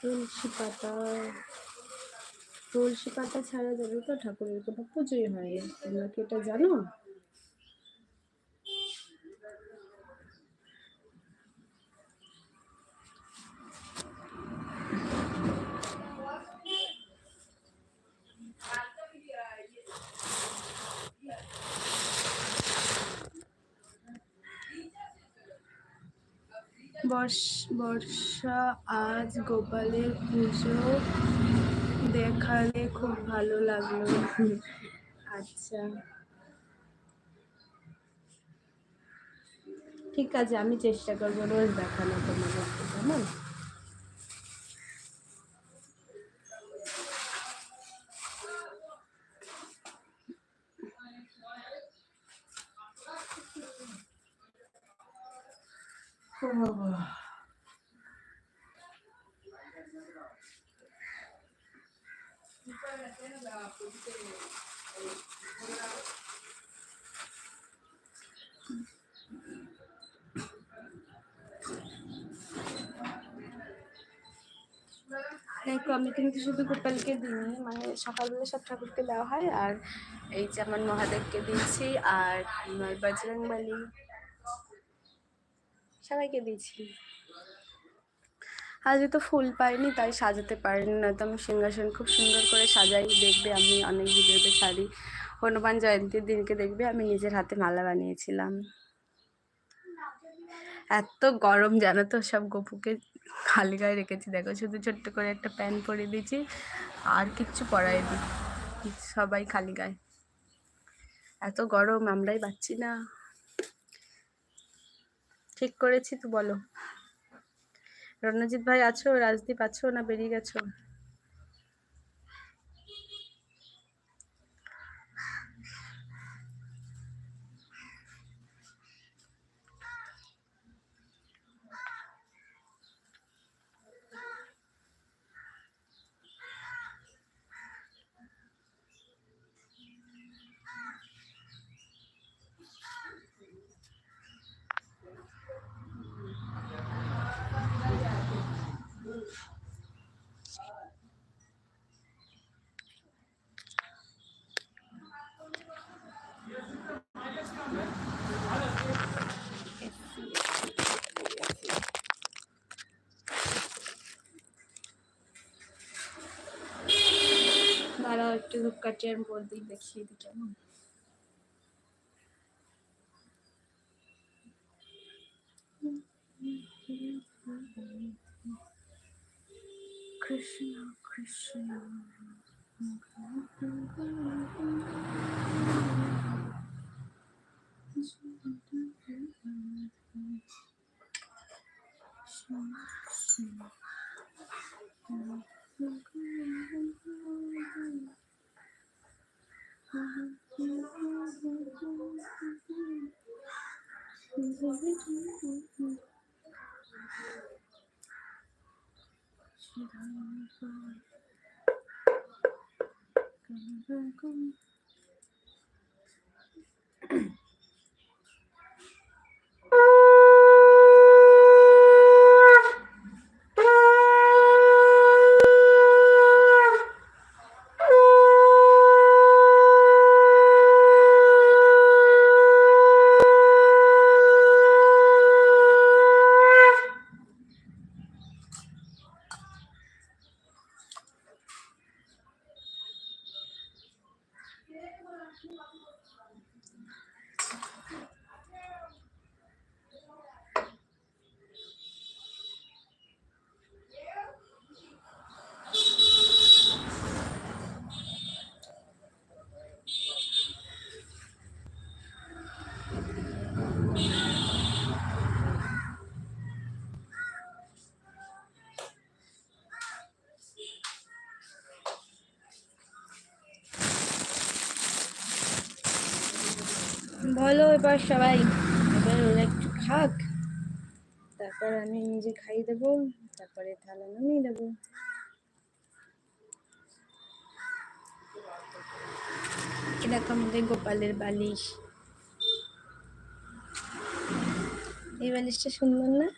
তুলসী পাতা তুলসী পাতা ছাড়া জানো তো ঠাকুরের কোনো পুজোই হয় তোমরা কি এটা জানো? বর্ষ- আজ গোপালের পুজো দেখালে খুব ভালো লাগল। আচ্ছা। ঠিক আছে, আমি চেষ্টা করব রোজ দেখানো তোমাদের কেমন দেখো, আমি কিন্তু শুধু গোপালকে দিইনি মানে সকালবেলা সব ঠাকুরকে দেওয়া হয়, আর এই যে আমার মহাদেবকে দিয়েছি, আর বজরংবলী সবাইকে দিয়েছি। আজকে তো ফুল পাইনি, তাই সাজাতে পারিনি না তো আমি সিংহাসন খুব সুন্দর করে সাজাই, দেখবে আমি অনেক ভিডিওতে ছাড়ি। হনুমান জয়ন্তীর দিনকে দেখবে আমি নিজের হাতে মালা বানিয়েছিলাম। এত গরম, জানো তো, সব গপুকে খালি গায়ে রেখেছি। দেখো, শুধু ছোট্ট করে একটা প্যান্ট পরিয়ে দিয়েছি, আর কিচ্ছু পরাই দিই সবাই খালি গায়ে। এত গরম, আমরাই পাচ্ছি না। ঠিক করেছি তো বলো। রণজিৎ ভাই আছো? রাজদীপ আছো না বেরিয়ে গেছো? দাঁড়াও একটু ধূপকাঠি আর বলদি দেখিয়ে দিই কেমন। Krishna Krishna. Come back home. বলো এবার সবাই। এবার ওরা একটু খাক। তারপর আমি নিজে খাইয়ে দেবো, তারপরে থালা নামিয়ে দেবো। এরকম আমাদের গোপালের বালিশ। এই বালিশটা সুন্দর না?